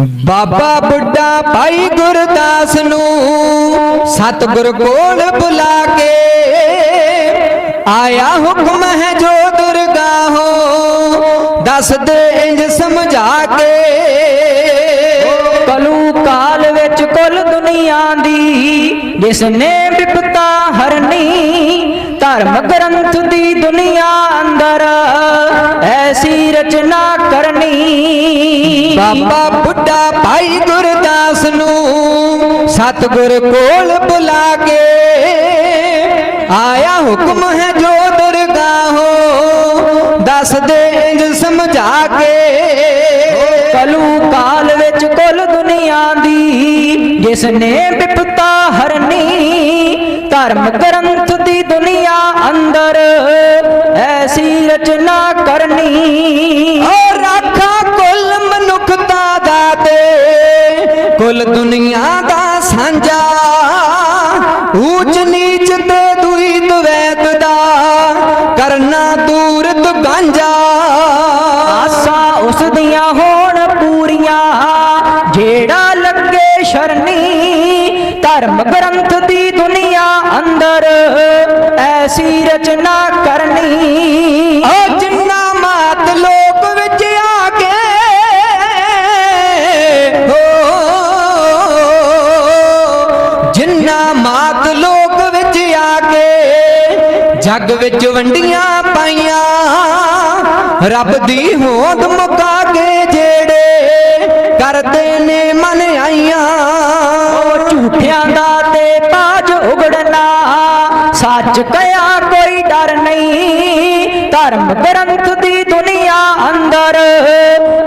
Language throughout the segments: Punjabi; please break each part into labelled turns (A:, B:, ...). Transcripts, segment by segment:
A: ਬਾਬਾ ਬੁੱਢਾ ਭਾਈ ਗੁਰਦਾਸ ਨੂੰ ਸਤਿਗੁਰ ਕੋਲ ਬੁਲਾ ਕੇ ਆਇਆ ਹੁਕਮ ਹੈ ਜੋ ਦੁਰਗਾ ਹੋ, ਦੱਸ ਦੇ ਇੰਜ ਸਮਝਾ ਕੇ।
B: ਕਲੂ ਕਾਲ ਵਿੱਚ ਕੁੱਲ ਦੁਨੀਆ ਦੀ ਜਿਸ ਨੇ ਵਿਪਤਾ ਹਰਨੀ, ਧਰਮ ਗ੍ਰੰਥ ਦੀ
A: ਬਾਬਾ ਬੁੱਢਾ ਭਾਈ ਗੁਰਦਾਸ ਨੂੰ ਸਤਿਗੁਰ ਕੋਲ ਬੁਲਾ ਕੇ ਆਇਆ ਹੁਕਮ ਹੈ ਜੋ ਦੁਰਗਾ ਦੱਸ ਦੇ ਇੰਜ ਸਮਝਾ ਕੇ।
B: ਕਲੂ ਕਾਲ ਵਿੱਚ ਕੁੱਲ ਦੁਨੀਆ ਦੀ ਜਿਸ ਨੇ ਵਿਪਤਾ ਹਰਨੀ, ਧਰਮ ਗ੍ਰੰਥ ਦੀ ਦੁਨੀਆ ਅੰਦਰ ਐਸੀ ਰਚਨਾ ਕਰਨੀ।
A: ਕੁੱਲ ਦੁਨੀਆ ਦਾ ਸਾਂਝਾ, ਊਚ ਨੀਚ ਤੇ ਦੁਈ ਦਵੈਤ ਦਾ ਕਰਨਾ ਦੂਰ ਦੁਗਾਂਜਾ
B: ਆਸਾਂ ਉਸ ਦੀਆਂ ਹੋਣ ਪੂਰੀਆਂ, ਜਿਹੜਾ ਲੱਗੇ ਸ਼ਰਨੀ, ਧਰਮ ਗ੍ਰੰਥ ਦੀ ਦੁਨੀਆ ਅੰਦਰ। ਐਸੀ ਰਚਨਾ
A: ਜੱਗ ਵਿੱਚ ਵੰਡੀਆਂ ਪਾਈਆਂ। ਰੱਬ ਦੀ ਹੋਂਦ ਮੁਕਾ ਕੇ ਜਿਹੜੇ ਕਰਦੇ ਨੇ ਮਨ ਆਈਆਂ।
B: ਉਹ ਝੂਠਿਆਂ ਦਾ ਤੇ ਬਾਜ ਉਗੜਨਾ। ਸੱਚ ਕਹਿਆ ਕੋਈ ਡਰ ਨਹੀਂ। ਧਰਮ ਗ੍ਰੰਥ ਦੀ ਦੁਨੀਆ ਅੰਦਰ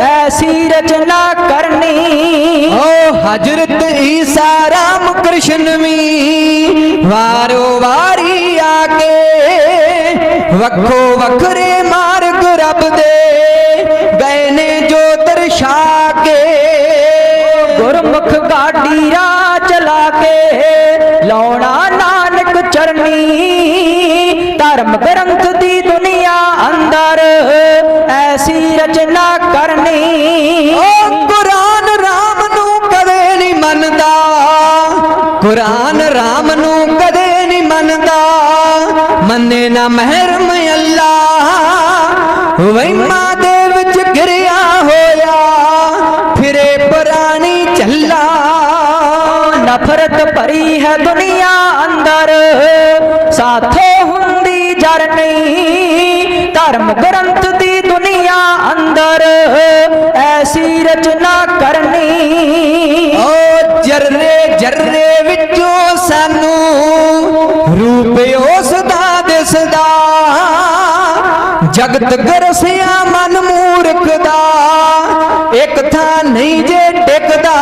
B: ਐਸੀ ਰਚਨਾ ਕਰਨੀ।
A: ਓ ਹਜਰਤ ਈਸਾ ਰਾਮ ਕ੍ਰਿਸ਼ਨ ਵੀ ਵਾਰੋ ਵਾਰੀ ਆ ਕੇ ਵੱਖੋ ਵੱਖਰੇ ਮਾਰਗ ਰੱਬ ਦੇ ਗਏ ਨੇ ਜੋ ਦਰਸ਼ਾ ਕੇ
B: ਗੁਰਮੁਖ ਗਾਡੀ ਰਾਹ ਚਲਾ ਕੇ ਲਾਉਣਾ ਨਾਨਕ ਚਰਨੀ। ਧਰਮ ਗ੍ਰੰਥ ਦੀ ਦੁਨੀਆ ਅੰਦਰ ਐਸੀ ਰਚਨਾ ਕਰਨੀ।
A: ਓ ਕੁਰਾਨ ਰਾਮ ਨੂੰ ਕਦੇ ਨਹੀਂ ਮੰਨਦਾ। ਕੁਰਾਨ ਰਾਮ ਨੂੰ ਕਦੇ ਨਹੀਂ ਮੰਨਦਾ। ਮੰਨੇ ਨਾ ਮਹਿਰਮ ਅੱਲਾ ਵਹਿਮਾਂ ਦੇ ਵਿੱਚ ਗਿਰਿਆ ਹੋਇਆ, ਫਿਰੇ ਪੁਰਾਣੀ ਚੱਲਾ
B: ਨਫ਼ਰਤ ਭਰੀ ਹੈ ਦੁਨੀਆ ਅੰਦਰ। ਸਾਥੋਂ ਹੁੰਦੀ ਜਰ ਨਹੀਂ, ਧਰਮ ਗ੍ਰੰਥ ਦੀ ਦੁਨੀਆ ਅੰਦਰ। ਐਸੀ ਰਚਨਾ ਕਰਨੀ।
A: ਓ ਜਰਰੇ ਜਰਰੇ ਵਿੱਚੋਂ ਸਾਨੂੰ ਰੂਪ ਜਗਤ ਗਰਸਿਆ ਮਨ ਮੂਰਖ ਦਾ ਇੱਕ ਥਾਂ ਨਹੀਂ ਜੇ ਟਿਕਦਾ।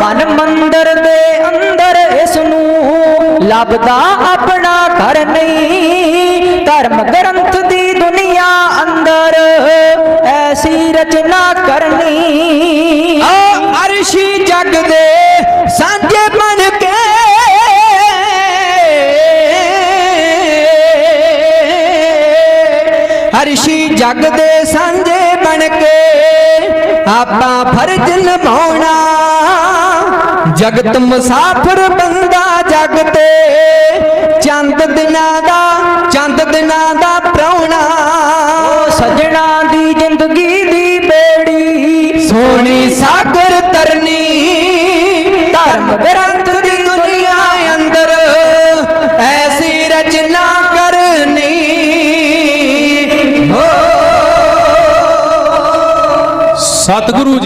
B: ਮਨ ਮੰਦਰ ਦੇ ਅੰਦਰ ਇਸ ਨੂੰ ਲੱਭਦਾ ਆਪਣਾ ਘਰ ਨਹੀਂ। ਧਰਮ ਗ੍ਰੰਥ ਦੀ ਦੁਨੀਆ ਅੰਦਰ ਐਸੀ ਰਚਨਾ ਕਰਨੀ।
A: ਆ ਅਰਸ਼ੀ ਜਗ ਦੇ ਜਗ ਦੇ ਸਾਂਝੇ ਬਣ ਕੇ ਆਪਾਂ ਫਰਜ਼ ਨਿਭਾਉਣਾ। ਜਗਤ ਮੁਸਾਫਰ ਬੰਦਾ ਜਗ ਤੇ, ਚੰਦ ਦਿਨਾਂ ਦਾ, ਚੰਦ ਦਿਨਾਂ ਦਾ ਪ੍ਰਾਹੁਣਾ।
B: ਉਹ ਸਜਣਾ ਦੀ ਜ਼ਿੰਦਗੀ
C: ਸਤਿਗੁਰੂ ਜੀ